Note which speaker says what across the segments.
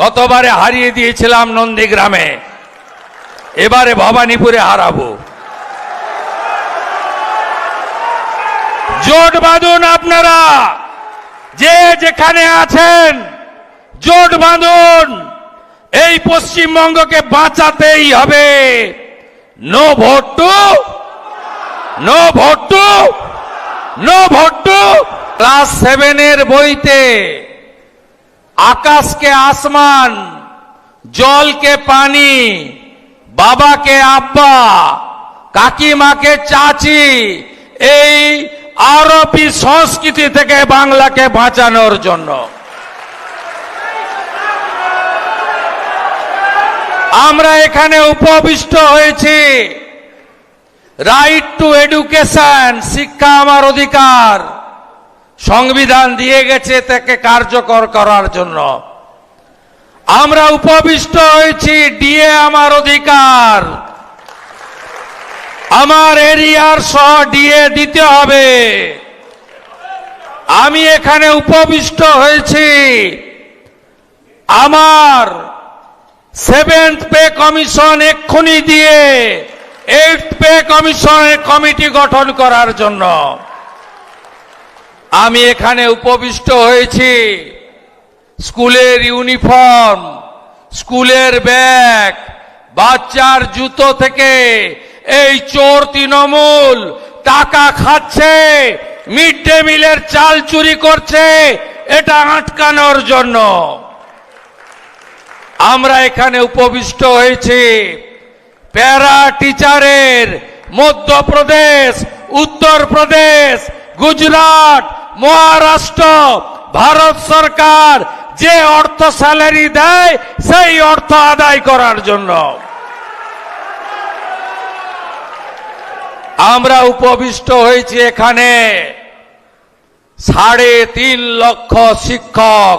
Speaker 1: গতবারে হারিয়ে দিয়েছিলাম নন্দীগ্রামে। এবারে ভবানীপুরে হারাবো। জোট বাঁধুন আপনারা, যে যেখানে আছেন, জোট বাঁধুন। এই পশ্চিমবঙ্গকে বাঁচাতেই হবে। No vote to, no vote to, no vote to. Class সেভেনের বইতে আকাশকে আসমান, জলকে পানি, বাবাকে আব্বা, কাকিমাকে চাচি, এই আরবি সংস্কৃতি থেকে বাংলাকে বাঁচানোর জন্য। আমরা এখানে উপবিষ্ট হয়েছি। রাইট টু এডুকেশন শিক্ষা আমার অধিকার। সংবিধান দিয়ে গেছে তাকে কার্যকর করার জন্য। আমরা উপবিষ্ট হয়েছি, ডিএ আমার অধিকার। আমার এরিয়ার সহ ডিএ দিতে হবে। আমি এখানে উপবিষ্ট হয়েছি। আমার সেভেন্থ পে কমিশন এক্ষুনি দিয়ে এইট পে কমিশনের কমিটি গঠন করার জন্য। আমি এখানে উপবিষ্ট হয়েছি। স্কুলের ইউনিফর্ম, স্কুলের ব্যাগ, বাচ্চার জুতো থেকে এই চোর তৃণমূল টাকা খাচ্ছে, মিড ডে মিলের চাল চুরি করছে, এটা আটকানোর জন্য। আমরা এখানে উপবিষ্ট হয়েছি। প্যারা টিচারের মধ্যপ্রদেশ, উত্তরপ্রদেশ, গুজরাট মহারাষ্ট্র, ভারত সরকার যে অর্থ স্যালারি দেয়, সেই অর্থ আদায় করার জন্য। আমরা উপবিষ্ট হয়েছি এখানে সাড়ে তিন লক্ষ শিক্ষক,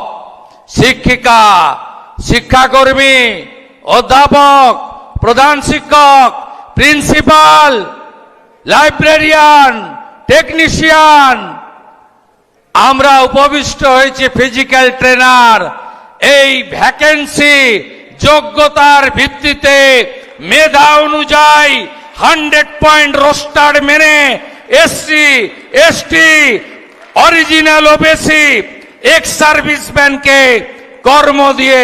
Speaker 1: শিক্ষিকা, শিক্ষাকর্মী, অধ্যাপক, প্রধান শিক্ষক, প্রিন্সিপাল, লাইব্রেরিয়ান, টেকনিশিয়ান আমরা উপবিষ্ট হয়েছি ফিজিক্যাল ট্রেনার এই ভ্যাকেন্সি যোগ্যতার ভিত্তিতে মেধা অনুযায়ী হান্ড্রেড পয়েন্ট রোস্টার মেনে SC ST original OBC ex সার্ভিসম্যানকে কর্ম দিয়ে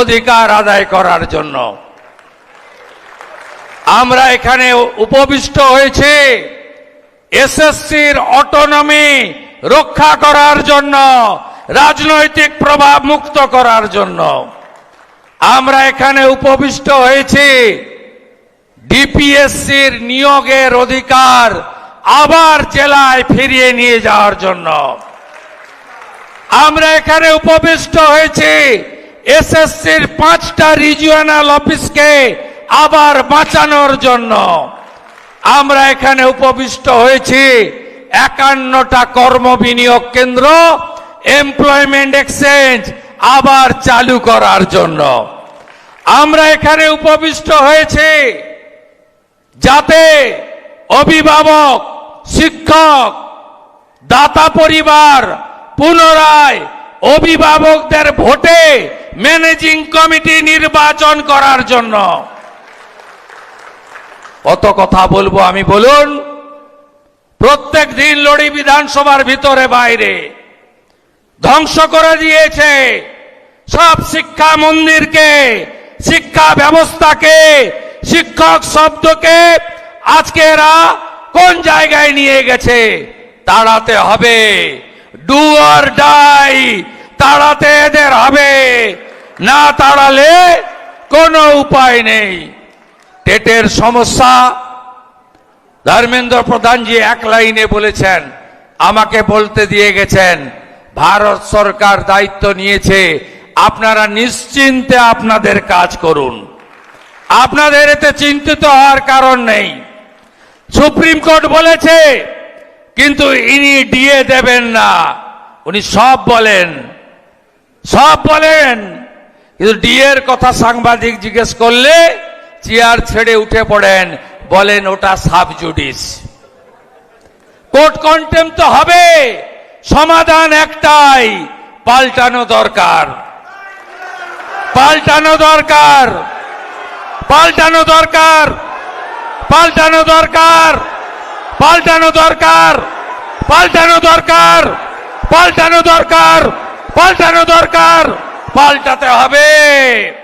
Speaker 1: অধিকার আদায় করার জন্য। আমরা এখানে উপবিষ্ট হয়েছি এসএসসির অটোনমি রক্ষা করার জন্য, রাজনৈতিক প্রভাব মুক্ত করার জন্য। আমরা এখানে উপবিষ্ট হয়েছি। ডিপিএসসির নিয়োগের অধিকার আবার জেলায় ফিরিয়ে নিয়ে যাওয়ার জন্য। আমরা এখানে উপবিষ্ট হয়েছি। এসএসসির পাঁচটা রিজিওনাল অফিসকে আবার বাঁচানোর জন্য। আমরা এখানে উপবিষ্ট হয়েছি। একান্নটা কর্ম বিনিয়োগ কেন্দ্র এমপ্লয়মেন্ট এক্সচেঞ্জ আবার চালু করার জন্য। আমরা এখানে উপবিষ্ট হয়েছি যাতে অভিভাবক, শিক্ষক, দাতা পরিবার পুনরায় অভিভাবকদের ভোটে ম্যানেজিং কমিটি নির্বাচন করার জন্য। কত কথা বলব আমি, বলুন। প্রত্যেক দিন লড়ি বিধানসভার ভিতরে বাইরে। ধ্বংস করে দিয়েছে সব শিক্ষা মন্দিরকে, শিক্ষা ব্যবস্থাকে, শিক্ষক শব্দকে আজকে এরা কোন জায়গায় নিয়ে গেছে? তাড়াতে হবে। ডু আর ডাই তাড়াতে এদের হবে। না তাড়ালে কোনো উপায় নেই। টেটের সমস্যা ধর্মেন্দ্র প্রধানজি এক লাইনে বলেছেন, আমাকে বলতে দিয়ে গেছেন, ভারত সরকার দায়িত্ব নিয়েছে, আপনারা নিশ্চিন্তে আপনাদের কাজ করুন। আপনাদের এতে চিন্তিত হওয়ার কারণ নেই। সুপ্রিম কোর্ট বলেছে, কিন্তু ইনি ডিএ দেবেন না। উনি সব বলেন। সব বলেন। কিন্তু ডিএর কথা সাংবাদিক জিজ্ঞেস করলে চেয়ার ছেড়ে উঠে পড়েন। বলেন ওটা সাব জুডিস। কোর্ট কন্টেম তো হবে, সমাধান একটাই, পাল্টানো দরকার। পাল্টানো দরকার। পাল্টানো দরকার। পাল্টানো দরকার। পাল্টানো দরকার। পাল্টানো দরকার। পাল্টানো দরকার। পাল্টানো দরকার। পাল্টাতে হবে।